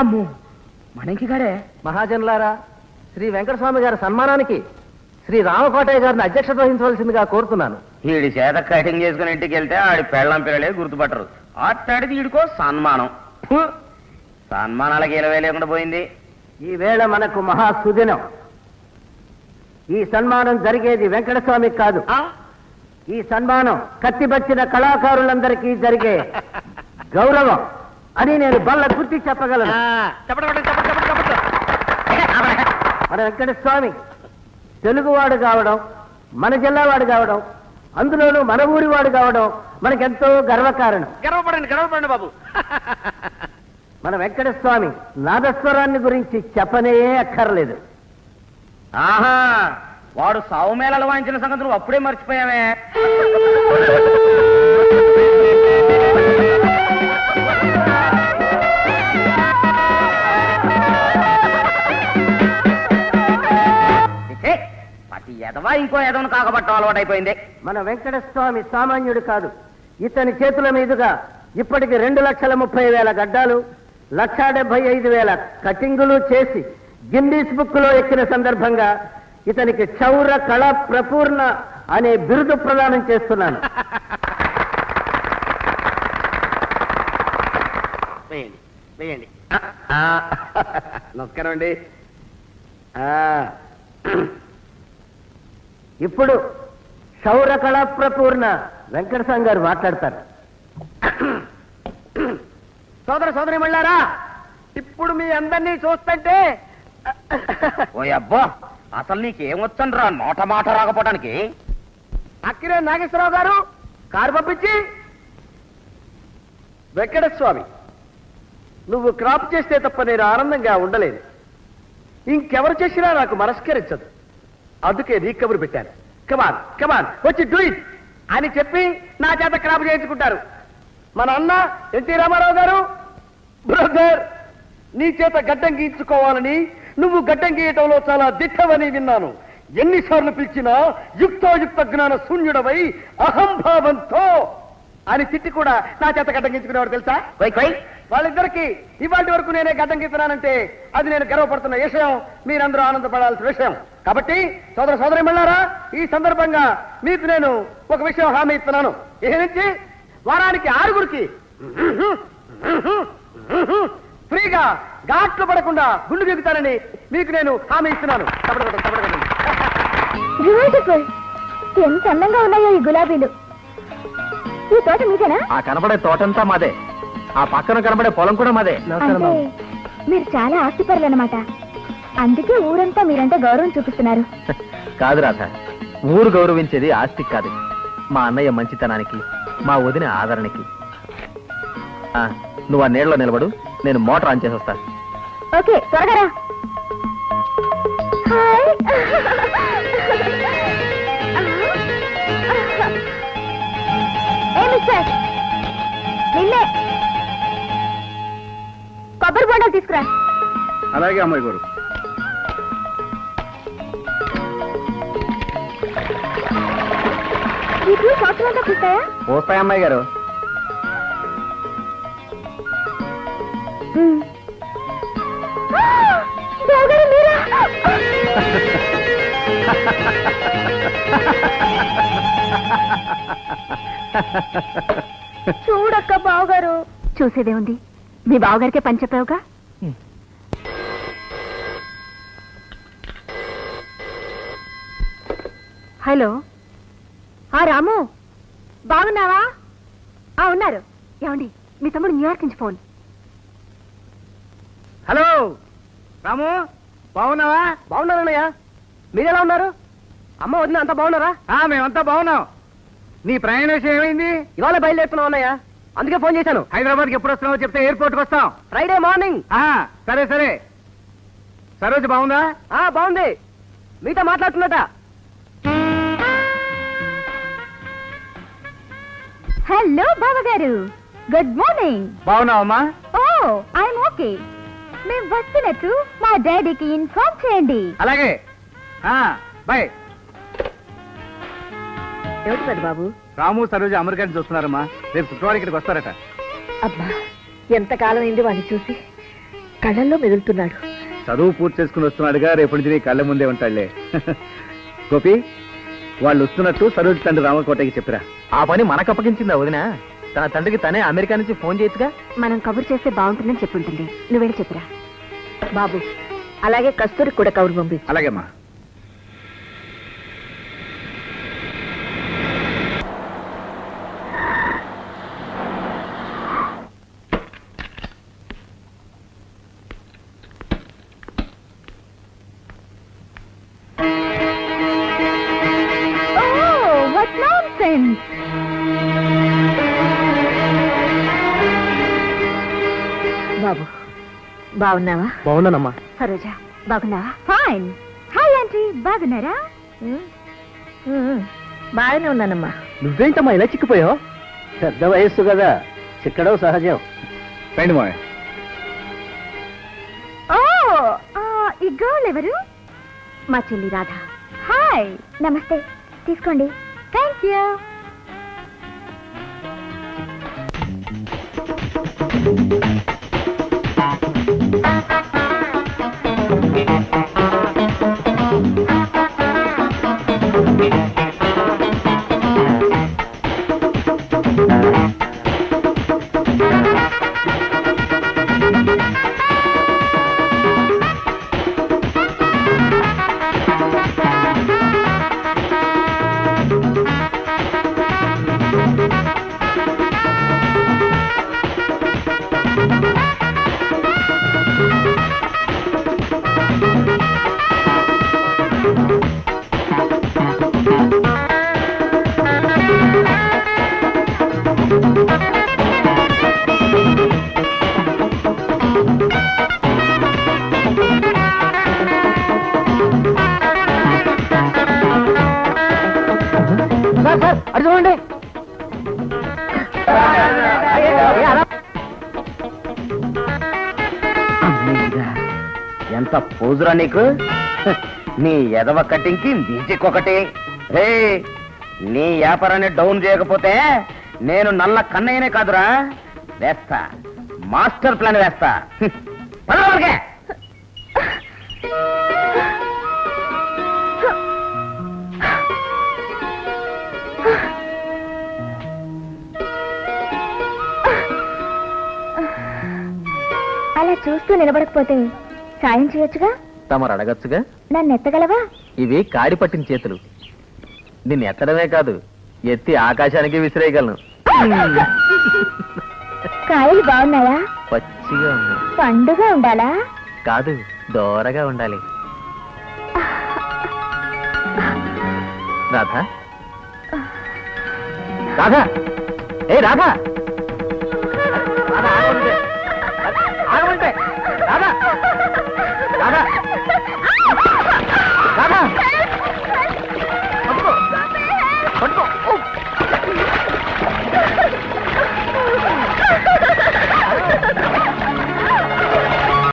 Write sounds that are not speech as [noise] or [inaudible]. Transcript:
అమ్ము మనకి గడే మహాజనులారా శ్రీ వెంకటస్వామి గారి సన్మానానికి శ్రీ రామకోటయ్య గారిని అధ్యక్షత వహించవలసిందిగా కోరుతున్నాను. వీడి చేత కటింగ్ చేసుకుని ఇంటికి వెళ్తే ఆడి పెళ్ళం పిల్లలే గుర్తుపట్టరు. అట్టాడిది వీడికో సన్మానం! సన్మానాలకి ఇరవై లేకుండా పోయింది. ఈ వేళ మనకు మహా సుదినం ఈ సన్మానం జరిగేది వెంకటస్వామికి కాదు. ఈ సన్మానం కత్తిబచ్చిన కళాకారులందరికీ జరిగే [laughs] గౌరవం. అని నేను బల్ల గుర్తి చెప్పగలను. మన వెంకటస్వామి తెలుగువాడు కావడం మన జిల్లావాడు కావడం అందులోనూ మన ఊరి వాడు కావడం మనకెంతో గర్వకారణం. గర్వపడండి గర్వపడండి బాబు. మన వెంకటస్వామి నాదస్వరాన్ని గురించి చెప్పనే అక్కర్లేదు. ఆహా వాడు సావు మేళలు వాయించిన సంగతి నువ్వు అప్పుడే మర్చిపోయావే ఎదవా ఇంకో ఎదవను కాకపట్టం అలవాటైపోయింది. మన వెంకటస్వామి సామాన్యుడు కాదు. ఇతని చేతుల మీదుగా ఇప్పటికి రెండు లక్షల ముప్పై వేల గడ్డాలు లక్షా డెబ్బై ఐదు వేల కటింగులు చేసి గిన్నీస్ బుక్లో ఎక్కిన సందర్భంగా ఇతనికి క్షౌర కళ ప్రపూర్ణ అనే బిరుదు ప్రదానం చేస్తున్నాను. వేయండి వేయండి నమస్కారం అండి. ఇప్పుడు క్షౌర కళ ప్రపూర్ణ వెంకటస్వామి గారు మాట్లాడతారు. సోదర సోదరి మళ్ళారా ఇప్పుడు మీ అందరినీ చూస్తుంటే ఓ అబ్బా అసలు నీకేమొచ్చండ్రా నోట మాట రాకపోవడానికి అక్కిరే నాగేశ్వరరావు గారు కారు పంపించి. వెంకటస్వామి నువ్వు క్రాప్ చేస్తే తప్ప నేను ఆనందంగా ఉండలేదు ఇంకెవరు చేసినా నాకు మనస్కరించదు. అందుకే నీ కబురు పెట్టాను కమాన్ కమాన్ వచ్చి డూ ఇట్ అని చెప్పి నా చేత క్రాప్ చేయించుకుంటారు. మన అన్న ఎన్టీ రామారావు గారు బ్రదర్ నీ చేత గడ్డం గీయించుకోవాలని నువ్వు గడ్డం గీయటంలో చాలా దిట్టవని విన్నాను. ఎన్నిసార్లు పిలిచినా యుక్తోయుక్త జ్ఞాన శూన్యుడవై అహంభావంతో అని తిట్టి కూడా నా చేత గడ్డం గీయించుకునేవాడు తెలుసా? కొయ్ కొయ్. వాళ్ళిద్దరికి ఇవాటి వరకు నేనే గడ్డం గీస్తున్నానంటే అది నేను గర్వపడుతున్న విషయం మీరందరూ ఆనందపడాల్సిన విషయం. కాబట్టి సోదర సోదరి మళ్ళారా ఈ సందర్భంగా మీకు నేను ఒక విషయం హామీ ఇస్తున్నాను. ఏ నుంచి వారానికి ఆరుగురికి ఫ్రీగా ఘాట్లు పడకుండా గుండు బిగుతానని మీకు నేను హామీ ఇస్తున్నాను. ఎంత అందంగా ఉన్నాయో ఈ గులాబీలు. ఈ తోట మీదేనా? ఆ కనబడే తోటంతా మాదే. ఆ పక్కన కనబడే పొలం కూడా మాదే. అంటే మీరు చాలా ఆస్తిపరులు అనమాట అందుకే ఊరంతా మీరంటే గౌరవం చూపిస్తున్నారు. కాదు రాధ ఊరు గౌరవించేది ఆస్తికి కాదు. మా అన్నయ్య మంచితనానికి మా వదిన ఆదరణకి. ఆ, నువ్వు ఆ నీళ్ళలో నిలబడు నేను మోటార్ ఆన్ చేసి వస్తా. ఓకే త్వరగా రా. హాయ్. మిస్టర్ నిన్నే. కొబ్బరి బొండాలు తీసుకురా. అలాగే అమ్మాయి గారు. వీటిలో సంవత్సరం అంతా పూస్తాయా పోస్తాయి అమ్మాయి గారు! బావగారు మీరా? [laughs] చూడక్క బావగారు. చూసేదే ఉంది మీ బావగారికే పని చెప్పావుగా? హలో. ఆ రాము. బాగున్నావా? ఆ ఉన్నారు. ఏమండి మీ తమ్ముడు న్యూయార్క్ నుంచి ఫోన్. హలో రాము బాగున్నావా? బాగున్నానన్నయ్య. మీరెలా ఉన్నారు? అమ్మ వదిన అంతా బాగున్నారా? మేమంతా బాగున్నాం. నీ ప్రయాణ విషయం ఏమైంది? ఇవాళ బయలుదేరుతున్నాం అన్నయ్య. అందుకే ఫోన్ చేశాను. హైదరాబాద్కి ఎప్పుడు వస్తున్నావో చెప్తే ఎయిర్పోర్ట్కి వస్తాం. Friday morning. సరే సరే. సరోజు బాగుందా? బాగుంది. మీతో మాట్లాడుతున్నట హలో బావగారు. గుడ్ మార్నింగ్ బాగున్నావమ్మా? ఓ ఐఎమ్ ఓకే మేము వస్తున్నట్టు మా డాడీకి ఇన్ఫార్మ్ చేయండి. అలాగే. బాయ్ పెద్ద బాబు? రాము సరోజ అమెరికా నుంచి వస్తున్నారమ్మా రేపు శుక్రవారం ఇక్కడికి వస్తారట. అబ్బా ఎంతకాలం అయింది వాడిని చూసి? కళ్ళల్లో మెదులుతున్నాడు. చదువు పూర్తి చేసుకుని వస్తున్నాడుగా రేపటి నుంచి నీ కళ్ళ ముందే ఉంటాడులే. [laughs] గోపి వాళ్ళు వస్తున్నట్టు సరోజు తండ్రి రామకోటకి చెప్పిరా. ఆ పని మనకు అప్పగించిందా వదిన? తన తండ్రికి తనే అమెరికా నుంచి ఫోన్ చేయొచ్చుగా? మనం కబురు చేస్తే బాగుంటుందని చెప్పుంటుంది. నువ్వు వెళ్ళి చెప్పురా. బాబు అలాగే కస్తూరి కూడా కబురు పంపి అలాగేమ్మా. బాగున్నావా? బాగున్నానమ్మా. సరోజా బాగున్నావా? ఫైన్ హాయ్ ఆంటీ బాగున్నారా? బాగానే ఉన్నానమ్మా. నువ్వేంటమ్మా ఇలా చిక్కిపోయావు? పెద్ద వయస్సు కదా. చిక్కడం సహజం. రండి మా ఓ ఈ గర్ల్ ఎవరు? మా చెల్లి రాధ. హాయ్ నమస్తే. తీసుకోండి. థ్యాంక్ యూ సార్ ఎంత పోజురా నీకు? [laughs] నీ ఎదవ కటింగ్కి మ్యూజిక్ ఒకటి రే నీ వ్యాపారాన్ని డౌన్ చేయకపోతే నేను నల్ల కన్నయ్యనే కాదురా. వేస్తా. మాస్టర్ ప్లాన్ వేస్తా. [laughs] హ్మ్. అలా చూస్తూ నిలబడకపోతే సాయం చేయొచ్చుగా? తమరు అడగచ్చుగా? నన్ను ఎత్తగలవా? ఇవి కాడి పట్టిన చేతులు. నిన్ను ఎత్తడమే కాదు ఎత్తి ఆకాశానికి విసిరేయగలను. కాయలు బాగున్నాయా? పచ్చిగా ఉన్నాయి. పండుగ ఉండాలా? కాదు దోరగా ఉండాలి. రాధా? రాధా! ఏ రాధా!